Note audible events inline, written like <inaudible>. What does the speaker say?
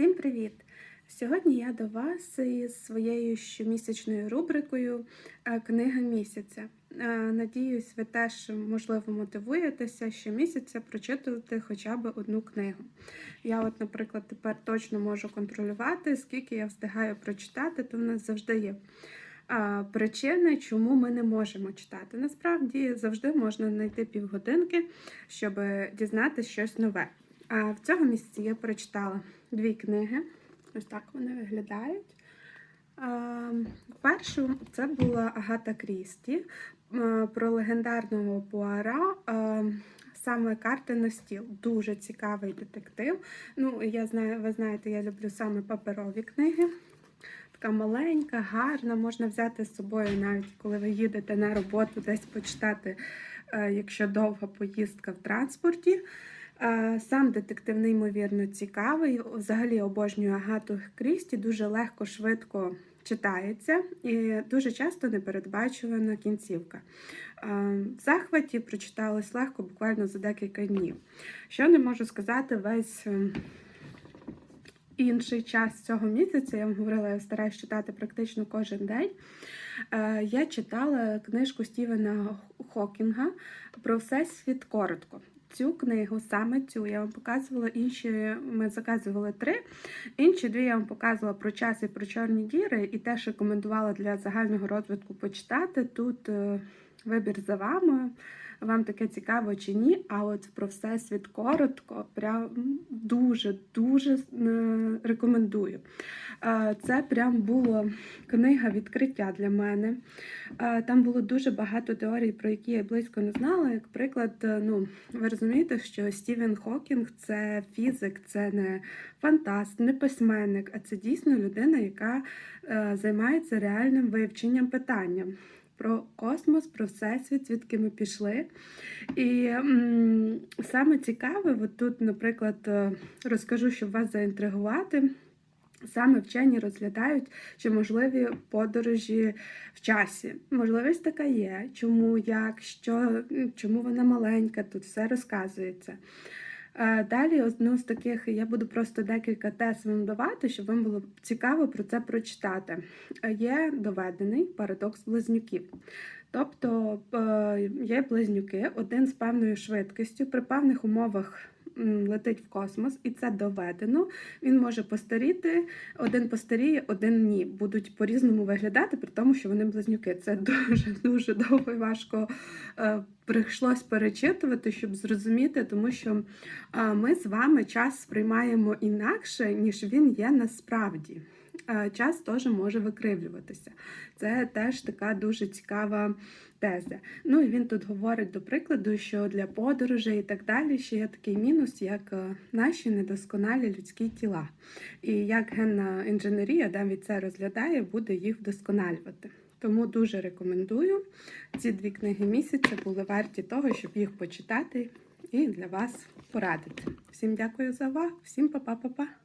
Всім привіт! Сьогодні я до вас із своєю щомісячною рубрикою е, Книга місяця. Е, Надіюсь, ви теж можливо мотивуєтеся щомісяця прочитувати хоча б одну книгу. Я, от, наприклад, тепер точно можу контролювати, скільки я встигаю прочитати, то в нас завжди є причини, чому ми не можемо читати. Насправді завжди можна знайти півгодинки, щоб дізнатися щось нове. А в цьому місяці я прочитала дві книги. Ось так вони виглядають. Першу це була Агата Крісті про легендарного Пуара. Саме карти на стіл. Дуже цікавий детектив. Ну, я знаю, ви знаєте, я люблю саме паперові книги. Така маленька, гарна, можна взяти з собою, навіть коли ви їдете на роботу, десь почитати, е, якщо довга поїздка в транспорті. Е, Сам детектив неймовірно цікавий. Взагалі обожнюю Агату Крісті, дуже легко, швидко читається і дуже часто непередбачувана кінцівка. Е, В захваті прочиталось легко, буквально за декілька днів. Що не можу сказати, весь ем, інший час цього місяця, я вам говорила, я стараюсь читати практично кожен день. Е, Я читала книжку Стівена Хокінга про всесвіт коротко. Цю книгу, саме цю, я вам показувала інші. Ми заказували три. Інші дві я вам показувала про час і про чорні діри, і теж рекомендувала для загального розвитку почитати. Тут е, вибір за вами. Вам таке цікаво чи ні? А от про всесвіт коротко, прям дуже дуже е, рекомендую. Е, Це прям була книга відкриття для мене. Е, Там було дуже багато теорій, про які я близько не знала. Як приклад, ну ви розумієте, що Стівен Хокінг це фізик, це не фантаст, не письменник, а це дійсно людина, яка займається реальним вивченням питання. Про космос, про всесвіт, звідки ми пішли. І м, саме цікаве, от тут, наприклад, е, розкажу, щоб вас заінтригувати. Саме вчені розглядають, чи можливі подорожі в часі. Можливість така є. Чому, як, що, чому вона маленька, тут все розказується. Е, Далі одну з таких я буду просто декілька тез вам давати, щоб вам було цікаво про це прочитати. Е, Є доведений парадокс близнюків. Тобто е, є близнюки, один з певною швидкістю при певних умовах летить в космос, і це доведено. Він може постаріти, один постаріє, один ні. Будуть по-різному виглядати, при тому, що вони близнюки. Це <laughs> дуже дуже довго і важко е, прийшлось перечитувати, щоб зрозуміти, тому що е, ми з вами час сприймаємо інакше, ніж він є насправді. Е, Час теж може викривлюватися. Це теж така дуже цікава теза. Ну і він тут говорить до прикладу, що для подорожей і так далі ще є такий мінус, як е, наші недосконалі людські тіла. І як генна інженерія навіть це розглядає, буде їх вдосконалювати. Тому дуже рекомендую. Ці дві книги місяця були варті того, щоб їх почитати і для вас порадити. Всім дякую за увагу, всім па-па-па-па!